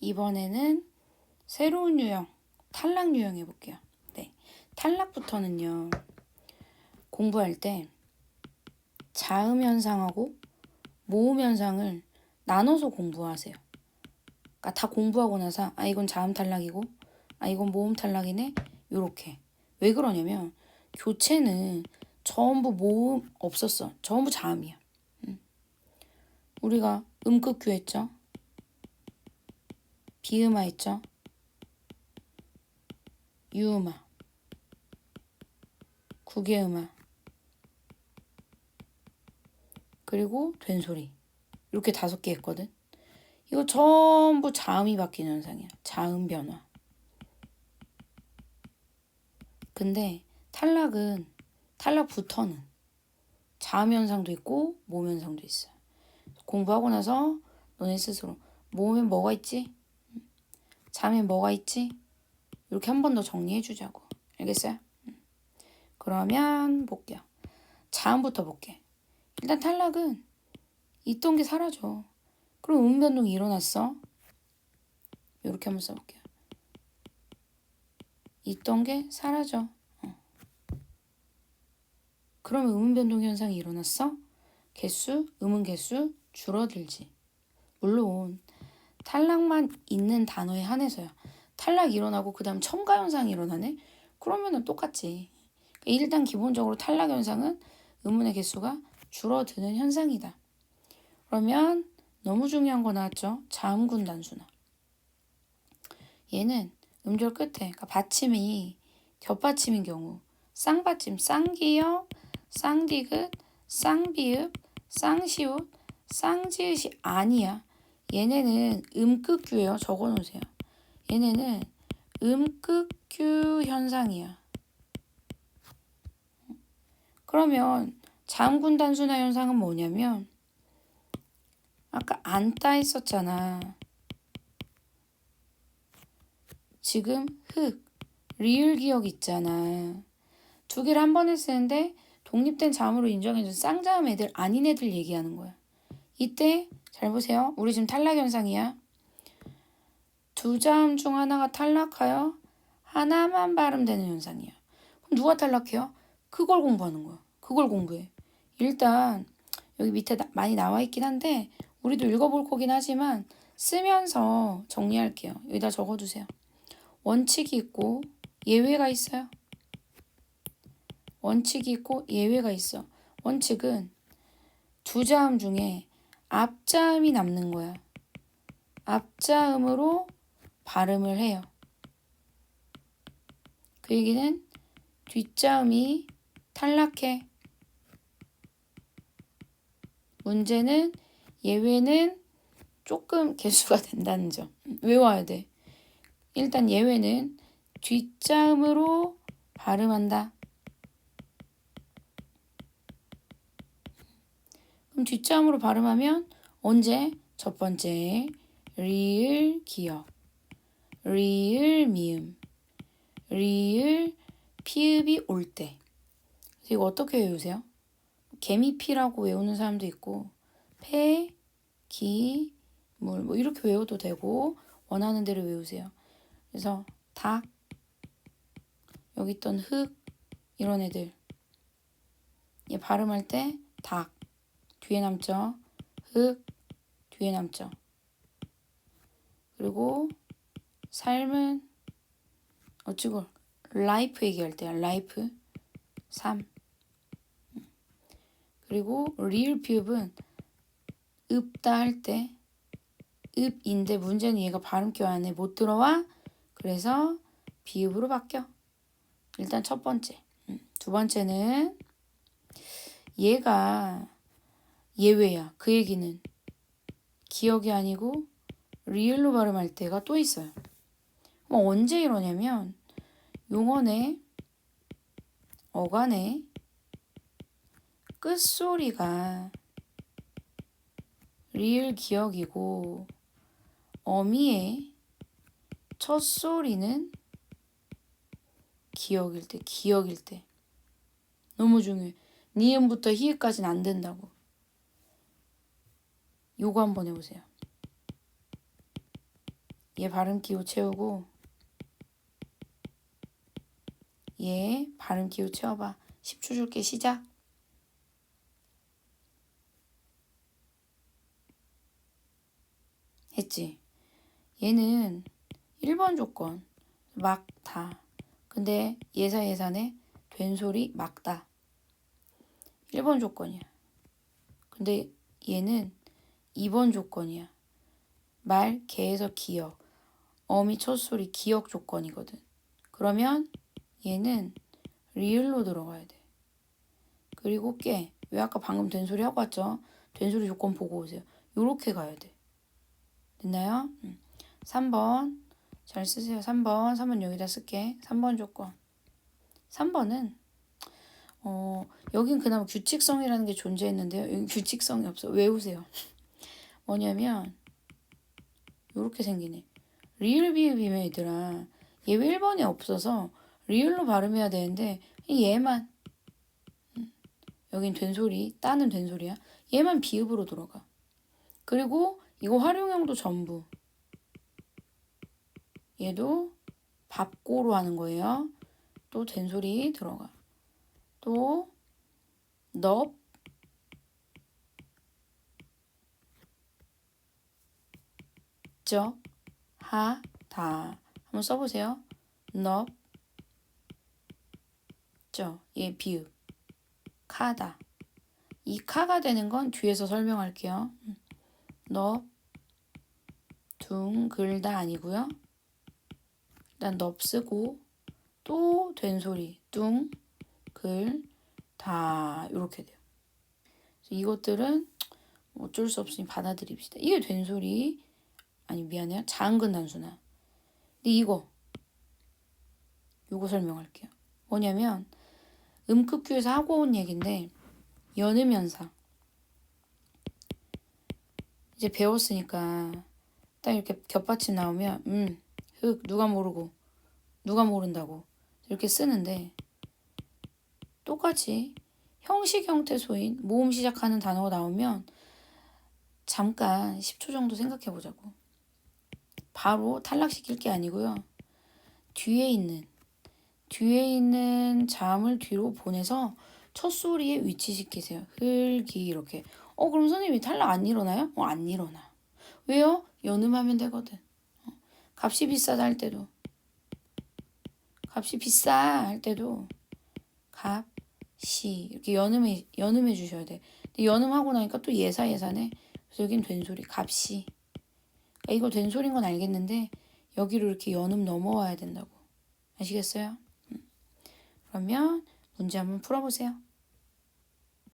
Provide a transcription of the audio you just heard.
이번에는 새로운 유형, 탈락 유형 해볼게요. 네. 탈락부터는요, 공부할 때 자음 현상하고 모음 현상을 나눠서 공부하세요. 그러니까 다 공부하고 나서, 아, 이건 자음 탈락이고, 아, 이건 모음 탈락이네? 요렇게. 왜 그러냐면, 교체는 전부 모음 없었어. 전부 자음이야. 음. 우리가 음극규 했죠? 비음화 했죠? 유음화, 구개음화, 그리고 된소리. 이렇게 다섯 개 했거든. 이거 전부 자음이 바뀌는 현상이야. 자음 변화. 근데 탈락은 탈락부터는 자음 현상도 있고 모음 현상도 있어요. 공부하고 나서 너네 스스로 모음엔 뭐가 있지? 자음엔 뭐가 있지? 이렇게 한 번 더 정리해 주자고. 알겠어요? 그러면 볼게요. 자음부터 볼게. 일단 탈락은 있던 게 사라져. 그럼 음 변동이 일어났어. 이렇게 한번 써볼게요. 있던 게 사라져. 어. 그러면 음운 변동 현상이 일어났어? 개수, 음운 개수 줄어들지. 물론 탈락만 있는 단어에 한해서야. 탈락 일어나고 그 다음 첨가 현상이 일어나네? 그러면은 똑같지. 그러니까 일단 기본적으로 탈락 현상은 음운의 개수가 줄어드는 현상이다. 그러면 너무 중요한 거 나왔죠? 자음군 단수나. 얘는 음절 끝에 그러니까 받침이 겹받침인 경우 쌍받침, 쌍기역, 쌍디귿, 쌍비읍, 쌍시옷, 쌍지읒이 아니야. 얘네는 음극규예요. 적어놓으세요. 얘네는 음극규 현상이야. 그러면 자음군 단순화 현상은 뭐냐면 아까 안따 있었잖아. 지금 흑, 리을 기억 있잖아. 두 개를 한 번에 쓰는데 독립된 자음으로 인정해준 쌍자음 애들 아닌 애들 얘기하는 거야. 이때 잘 보세요. 우리 지금 탈락 현상이야. 두 자음 중 하나가 탈락하여 하나만 발음되는 현상이야. 그럼 누가 탈락해요? 그걸 공부하는 거야. 그걸 공부해. 일단 여기 밑에 나, 많이 나와 있긴 한데 우리도 읽어볼 거긴 하지만 쓰면서 정리할게요. 여기다 적어두세요. 원칙이 있고 예외가 있어요. 원칙이 있고 예외가 있어. 원칙은 두 자음 중에 앞자음이 남는 거야. 앞자음으로 발음을 해요. 그 얘기는 뒷자음이 탈락해. 문제는 예외는 조금 개수가 된다는 점. 외워야 돼. 일단 예외는 뒷자음으로 발음한다. 그럼 뒷자음으로 발음하면 언제? 첫 번째 리을 기역, 리을 미음, 리을 피읍이 올 때. 이거 어떻게 외우세요? 개미피라고 외우는 사람도 있고 폐, 기, 물, 뭐 이렇게 외워도 되고 원하는 대로 외우세요. 그래서 닭, 여기 있던 흙 이런 애들 얘 발음할 때 닭 뒤에 남죠. 흙 뒤에 남죠. 그리고 삶은 어찌고 라이프 얘기할 때야. 라이프. 삶. 그리고 리을 피읍은 읍다 할 때 읍인데 문제는 얘가 발음교 안에 못 들어와? 그래서 비읍으로 바뀌어. 일단 첫 번째. 음, 두 번째는 얘가 예외야 그 얘기는 기억이 아니고 리을로 발음할 때가 또 있어요 뭐 언제 이러냐면 용언의 어간의 끝소리가 리을 기억이고 어미의 첫 소리는 기억일 때, 기억일 때. 너무 중요해. 니음부터 히읗까지는 안 된다고. 요거 한번 해보세요. 얘 발음 기호 채우고 얘 발음 기호 채워봐. 10초 줄게 시작. 했지. 얘는 1번 조건 막다. 근데 예사 예산에 된 소리 막다. 1번 조건이야. 근데 얘는 2번 조건이야. 말, 개에서 기억. 어미 첫 소리 기억 조건이거든. 그러면 얘는 리을로 들어가야 돼. 그리고 깨. 왜 아까 방금 된 소리 하고 왔죠? 된 소리 조건 보고 오세요. 요렇게 가야 돼. 됐나요? 음. 3번. 잘 쓰세요. 3번. 3번 여기다 쓸게. 3번 조건. 3번은 어, 여긴 그나마 규칙성이라는 게 존재했는데요. 여기 규칙성이 없어. 외우세요. 뭐냐면 요렇게 생기네. 리을 비읍 이면 얘들아 얘 왜 1번에 없어서 리을로 발음해야 되는데 얘만 음, 여긴 된소리 따는 된소리야. 얘만 비읍으로 들어가. 그리고 이거 활용형도 전부 얘도 밥고로 하는 거예요. 또 된소리 들어가. 또 넙, 적, 하, 다. 한번 써보세요. 넙, 적, 얘 비읍, 카다. 이 카가 되는 건 뒤에서 설명할게요. 넙, 둥글다 아니고요. 일단 넙 쓰고 또 된소리 뚱, 글, 다 이렇게 돼요. 이것들은 어쩔 수 없으니 받아들입시다. 이게 된소리 아니 미안해요. 장근 단수나. 근데 이거 요거 설명할게요. 뭐냐면 음극교에서 하고 온 얘긴데 연음연사 이제 배웠으니까 딱 이렇게 겹받침 나오면 음, 흑 누가 모르고 누가 모른다고 이렇게 쓰는데 똑같이 형식 형태 소인 모음 시작하는 단어가 나오면 잠깐 10초 정도 생각해 보자고. 바로 탈락시킬 게 아니고요. 뒤에 있는 뒤에 있는 자음을 뒤로 보내서 첫 소리에 위치시키세요. 흘기 이렇게. 어 그럼 선생님이 탈락 안 일어나요? 어 안 일어나. 왜요? 연음하면 되거든. 어, 값이 비싸다 할 때도 값이 비싸 할 때도 값, 시 이렇게 연음해 연음해 주셔야 돼. 근데 연음하고 나니까 또 예사. 그래서 여긴 된소리 값이. 그러니까 이거 된소리인 건 알겠는데 여기로 이렇게 연음 넘어와야 된다고. 아시겠어요? 음. 그러면 문제 한번 풀어보세요.